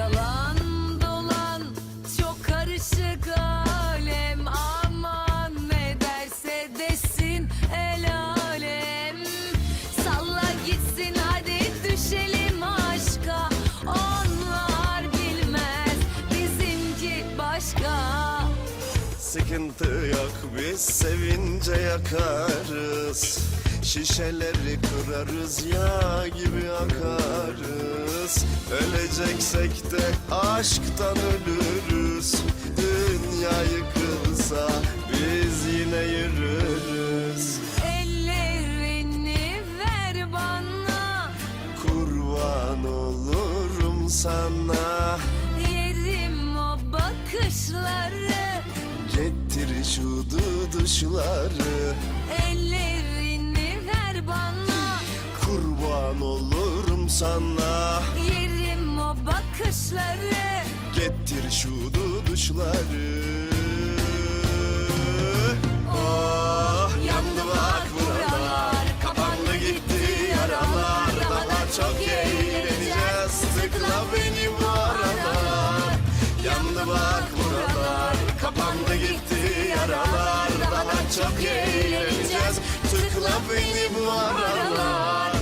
Yalan dolan çok karışık alem. Aman ne derse desin el alem. Salla gitsin hadi düşelim aşka. Onlar bilmez bizimki başka. Sıkıntı yok biz sevince yakarız. Şişeleri kırarız yağ gibi akarız. Öleceksek de aşktan ölürüz. Dünya yıkılsa biz yine yürürüz. Ellerini ver bana. Kurban olurum sana. Yerim o bakışları. Getir şu duduşları. Ellerini ver bana Kurban olurum sana. Yerim o bakışları. Getir şu duduşları. Oh yandı bak buralar. Kapandı gitti yaralar. Daha çok eğleneceğiz. Tıkla beni bu aralar. Yandı bak buralar. Kapandı gitti yaralar. Daha çok eğleneceğiz beni bu aralar.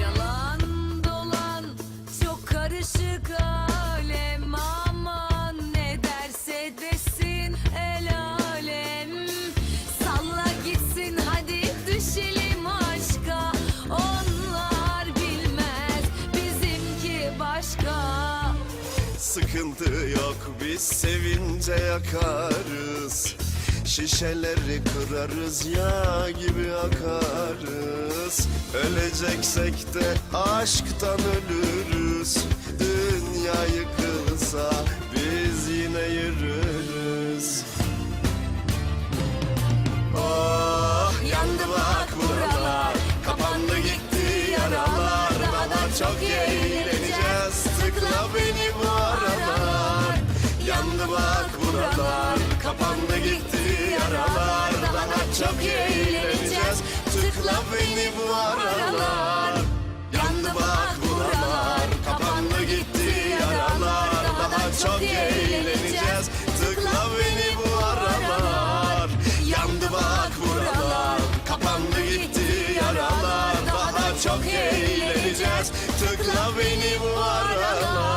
Yalan dolan çok karışık Sıkıntı yok. Biz sevince yakarız. Şişeleri kırarız yağ gibi akarız. Öleceksek de aşktan ölürüz. Dünya yıkılsa biz yine yürürüz. Oh yandı bak buralar. Kapandı gitti yaralar. Daha da çok eğleneceğiz. Tıkla beni bu Yandı bak buralar Kapandı gitti yaralar. Daha çok eğleneceğiz Tıkla beni bu aralar. Yandı bak buralar Kapandı gitti yaralar. Daha çok eğleneceğiz Tıkla beni bu aralar. Yandı bak buralar Kapandı gitti yaralar. Daha çok eğleneceğiz Tıkla beni bu aralar